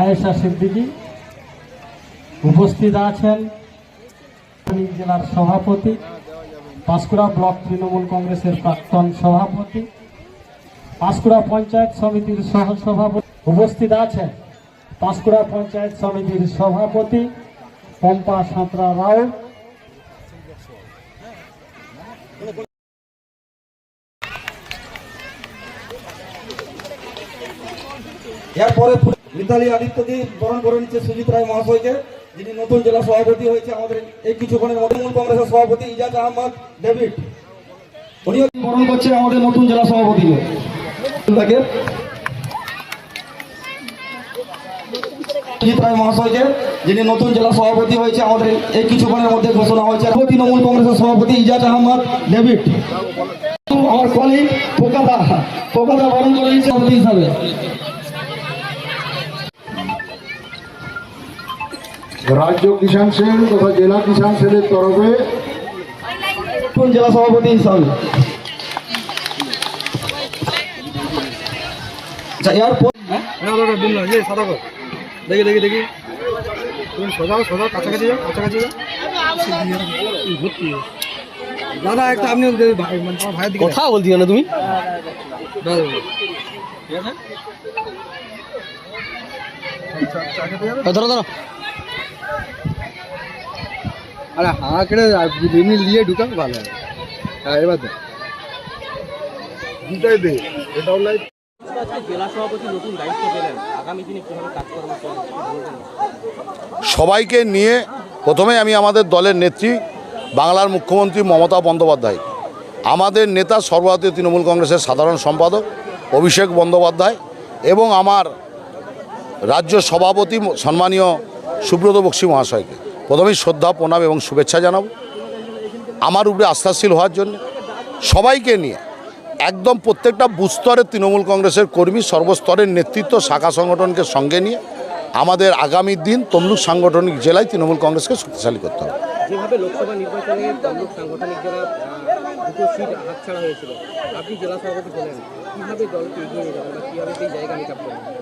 আয়েশা সিদ্দিকী উপস্থিত আছেন জেলার সভাপতি, পাঁশকুড়া ব্লক তৃণমূল কংগ্রেসের প্রাক্তন সভাপতি, পাঁশকুড়া পঞ্চায়েত সমিতির সহ সভাপতি উপস্থিত আছেন। পাঁশকুড়া পঞ্চায়েত সমিতির সভাপতি পম্পা সাঁতরা রাও। এরপরে মিতালি আদিত্যজি বরণ করে নিচ্ছে সুজিত রায় মহাশয়কে, যিনি নতুন জেলা সভাপতি হয়েছে আমাদের এই কিছুক্ষণের তৃণমূল কংগ্রেসের সভাপতি ইজাজ আহমদ ডেভিড। বরণ করছে আমাদের নতুন জেলা সভাপতিকে তাকে সুজিত রায় মহাশয়কে, যিনি নতুন জেলা সভাপতি হয়েছে আমাদের এই কিছুক্ষণের মধ্যে ঘোষণা হয়েছে। তৃণমূল কংগ্রেসের সভাপতি ইজাজ আহমদ ডেভিড। আমার কলিগ পোকাদা পোকাদা বরণ করে নিচ্ছে সভাপতি হিসাবে। রাজ্য কিষাণ সেল তথা জেলা কিষাণ সেলের তরফে জেলা সভাপতি হিসাবে আচ্ছা ইয়ে দেখি দেখি দেখি। তুমি সোজা সোজা কাছাকাছি যাও কাছাকাছি যাও। দাদা একটা আপনি ভাই মানে ভাইয়ের কথা বলছি না তুমি? ধরো ধরো। আরে হাঁ কেটে এমনি নিয়ে ঢুকা ভালো হ্যাঁ এবার দেখ। সবাইকে নিয়ে প্রথমে আমি আমাদের দলের নেত্রী, বাংলার মুখ্যমন্ত্রী মমতা বন্দ্যোপাধ্যায়। আমাদের নেতা সর্বভারতীয় তৃণমূল কংগ্রেসের সাধারণ সম্পাদক অভিষেক বন্দ্যোপাধ্যায় এবং আমার রাজ্য সভাপতি, সম্মানীয় সুব্রত বক্সী মহাশয়কে। প্রথমেই শ্রদ্ধা, প্রণাম এবং শুভেচ্ছা জানাব। আমার উপরে আস্থাশীল হওয়ার জন্য সবাইকে নিয়ে একদম প্রত্যেকটা বুস্তরের তৃণমূল কংগ্রেসের কর্মী, সর্বস্তরের নেতৃত্ব, শাখা সংগঠনকে সঙ্গে নিয়ে আমাদের আগামী দিন তমলুক সাংগঠনিক জেলায় তৃণমূল কংগ্রেসকে শক্তিশালী করতে হবে। যেভাবে লোকসভা নির্বাচনে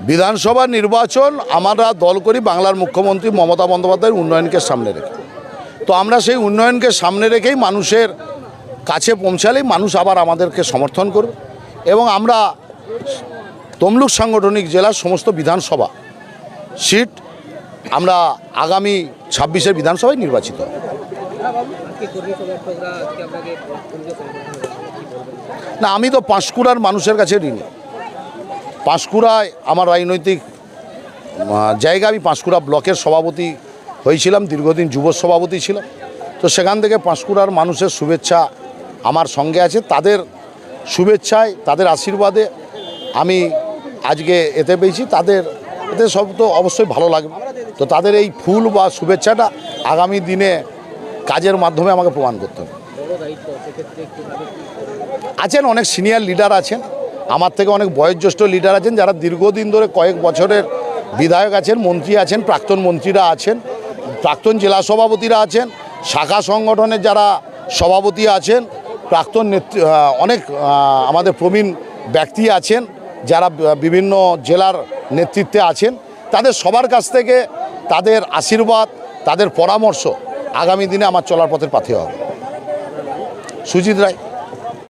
বিধানসভা নির্বাচন আমরা দল করি বাংলার মুখ্যমন্ত্রী মমতা বন্দ্যোপাধ্যায়ের উন্নয়নকে সামনে রেখে। তো আমরা সেই উন্নয়নকে সামনে রেখেই মানুষের কাছে পৌঁছালেই মানুষ আবার আমাদেরকে সমর্থন করবে। এবং আমরা তমলুক সাংগঠনিক জেলার সমস্ত বিধানসভা সিট আমরা আগামী ছাব্বিশের বিধানসভায় নির্বাচিত না, আমি তো পাঁশকুড়ার মানুষের কাছে ঋণী। পাঁশকুড়ায় আমার রাজনৈতিক জায়গা, আমি পাঁশকুড়া ব্লকের সভাপতি হয়েছিলাম, দীর্ঘদিন যুব সভাপতি ছিলাম। তো সেখান থেকে পাঁশকুড়ার মানুষের শুভেচ্ছা আমার সঙ্গে আছে। তাদের শুভেচ্ছায়, তাদের আশীর্বাদে আমি আজকে এতে পেয়েছি। তাদের, এতে সব তো অবশ্যই ভালো লাগবে। তো তাদের এই ফুল বা শুভেচ্ছাটা আগামী দিনে কাজের মাধ্যমে আমাকে প্রমাণ করতে হবে। আছেন অনেক সিনিয়র লিডার আছেন। আমার থেকে অনেক বয়োজ্যেষ্ঠ লিডার আছেন যারা দীর্ঘদিন ধরে কয়েক বছরের বিধায়ক আছেন মন্ত্রী আছেন প্রাক্তন মন্ত্রীরা আছেন প্রাক্তন জেলা সভাপতিরা আছেন শাখা সংগঠনের যারা সভাপতি আছেন প্রাক্তন নেতৃ আহ, অনেক আমাদের প্রবীণ ব্যক্তি আছেন যারা বিভিন্ন জেলার নেতৃত্বে আছেন তাদের সবার কাছ থেকে তাদের আশীর্বাদ তাদের পরামর্শ আগামী দিনে আমার চলার পথের পাথে হবে। সুজিত রায়।